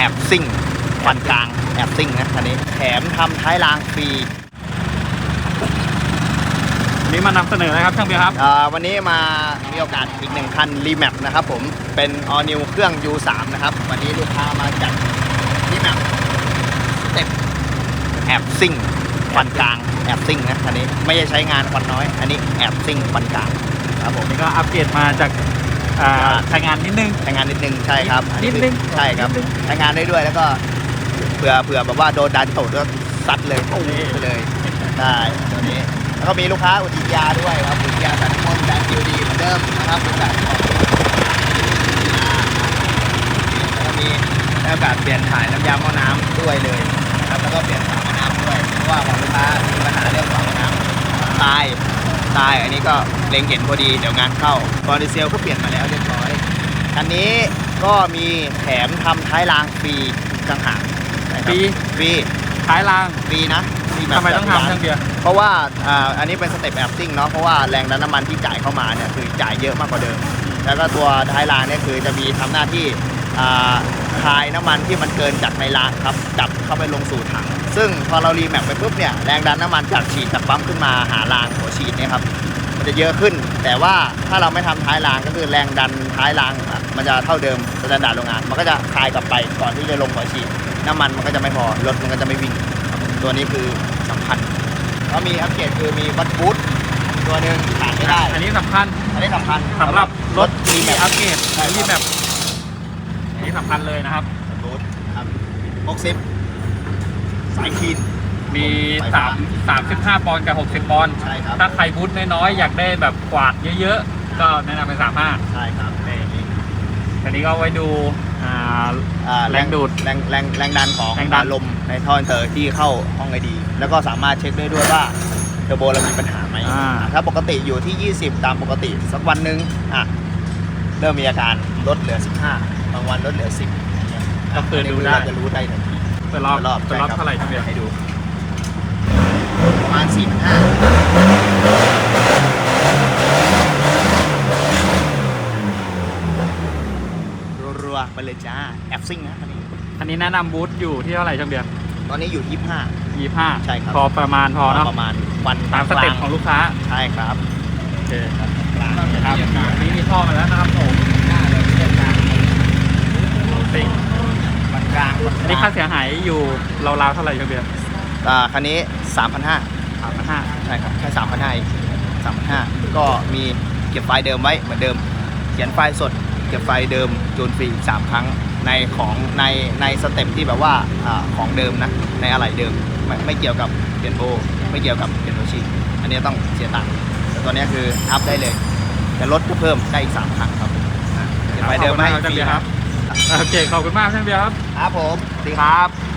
แอบซิ่งฟันกลางแอบซิ่งนะคันนี้แถมทำท้ายรางฟรีวันนี้มานำเสนอนะครับช่างเบียร์ครับอ่าวันนี้มามีโอกาสอีกหนึ่งคันรีแมปนะครับผมเป็น all new เครื่อง U3 นะครับ วันนี้ลูกค้ามาจัดรีแมปสเต็ปแอบซิ่งฟันกลางแอบซิ่งนะคันนี้ไม่ใช่ใช้งานควันน้อย อันนี้แอบซิ่งฟันกลางครับผมนี่ก็อัปเกรดมาจาก อ่าอ่าใช้งานนิดนึง ใช้งานนิดนึงใช่ครับอันิดนึงใช่ครับนิดนึง ใช้งานได้ด้วยแล้วก็เผื่อเผื่อแบบว่าโดนดันตกก็ซัดเลยปุ้งไปเลยได้ตัวนี้ แล้วก็มีลูกค้าอุทิยาด้วยครับอุทิยาสันมนต์แบรนด์คิวดีเหมือนเดิมนะครับเป็นแบบของแล้วก็มีได้โอกาสเปลี่ยนถ่ายน้ำยาหม้อน้ำด้วยเลยนะครับแล้วก็เปลี่ยนฝาหม้อน้ำด้วยเพราะว่าของลูกค้ามีปัญหาเรื่องฝาหม้อน้ำตาย ตายอันนี้ก็เล็งเห็นพอดีเดี๋ยวงานเข้าคอร์ดิเซลก็เปลี่ยนมาแล้วเรียบร้อยอันนี้ก็มีแถมทำท้ายรางฟรีต่างหากนะครับฟรีฟรีท้ายรางฟรีนะฟรีแบบทำไมต้องแบบทำช่างเบียร์เพราะว่าอ่าอันนี้เป็นสเต็ปแอบซิ่งเนาะเพราะว่าแรงดันน้ำมันที่จ่ายเข้ามาเนี่ยคือจ่ายเยอะมากกว่าเดิม แล้วก็ตัวท้ายรางเนี่ยคือจะมีทำหน้าที่อ่า คายน้ำมันที่มันเกินจากในรางครับกลับเข้าไปลงสู่ถัง ซึ่งพอเรารีแมปไปปุ๊บเนี่ยแรงดันน้ำมันจากฉีดจากปั๊มขึ้นมาหารางหัวฉีดเนี่ยครับมันจะเยอะขึ้น แต่ว่าถ้าเราไม่ทำท้ายรางก็คือแรงดันท้ายรางอะมันจะเท่าเดิมสแตนดาร์ดโรงงาน มันก็จะคลายกลับไปก่อนที่จะลงหัวฉีด น้ำมันมันก็จะไม่พอรถมันก็จะไม่วิ่งครับผมตัวนี้คือสำคัญก็มีอัปเกรดคือมีวัดบูทตัวหนึ่งขาดไม่ได้ อันนี้สำคัญ อันนี้สำคัญสำหรับรถรีที่แมอัปปเกรดใช่ครับที่แบบอั นนี้สำคัญเลยนะครับบูทครับพกซิปสายคีน มีไฟฟ้า3 35ปอนด์กับ60ปอนด์ใช่ครับ ถ้าใครบูทน้อยๆอยากได้แบบกวาดเยอะๆ ก็แนะนำเป็น35ใช่ครับนี่อันนี้ก็ไว้ดูอ่า อ่าแรงดูดแรงแรงแรงดันของแรงดัน ลมในท่ออินเตอร์ที่เข้าห้องไอดี แล้วก็สามารถเช็คได้ด้วยว่าเทอร์โบเรามีปัญหาไหม อ่า ถ้าปกติอยู่ที่ 20 ตามปกติสักวันหนึ่งอะเริ่มมีอาการลดเหลือ 15 บางวันลดเหลือ10ก็คือดูได้ เราจะรู้ได้ทันทีเปิดรอบรอบเปิดรอบใช่ครับเท่าไหร่ช่างเบียร์ให้ดู ประมาณ4 5รัวๆไปเลยจ้า แอบซิ่งนะคันนี้ อันนี้แนะนำบูทอยู่ที่เท่าไหร่ช่างเบียร์ตอนนี้อยู่25 25ใช่ครับ พอประมาณพอเนาะประมาณวันตามสเต็ปของลูกค้า ใช่ครับ โอเค กลางครับอันนี้มีท่อมาแล้วนะครับผมหน้าเลยเส้นกลาง ซิง วันกลาง อันนี้ ค่าเสียหายอยู่ราวๆเท่าไหร่ช่างเบียร์อ่าคันนี้ 3,500สามพันห้าใช่ครับแค่3,500เอง3,500ก็มีเก็บไฟล์เดิมไว้เหมือนเดิม เขียนไฟล์สด เก็บไฟล์เดิมจูนฟรี3ครั้งในของในในสเต็ปที่แบบว่าอาของเดิมนะในอะไหล่เดิมไม่ไม่เกี่ยวกับเปลี่ยนโบไม่เกี่ยวกับเปลี่ยนโบชีอันนี้ต้องเสียตังค์แต่ตัวเนี้ยคืออัพได้เลย แต่ลดก็เพิ่มได้อีก3ครั้งครับอ่าเก็บไฟล์เดิมขอบคุณให้มากครับฟรีช่างเบียร์ครับ โอเคขอบคุณมากท่านเบียร์ครับ ครับผมสวัสดีครับ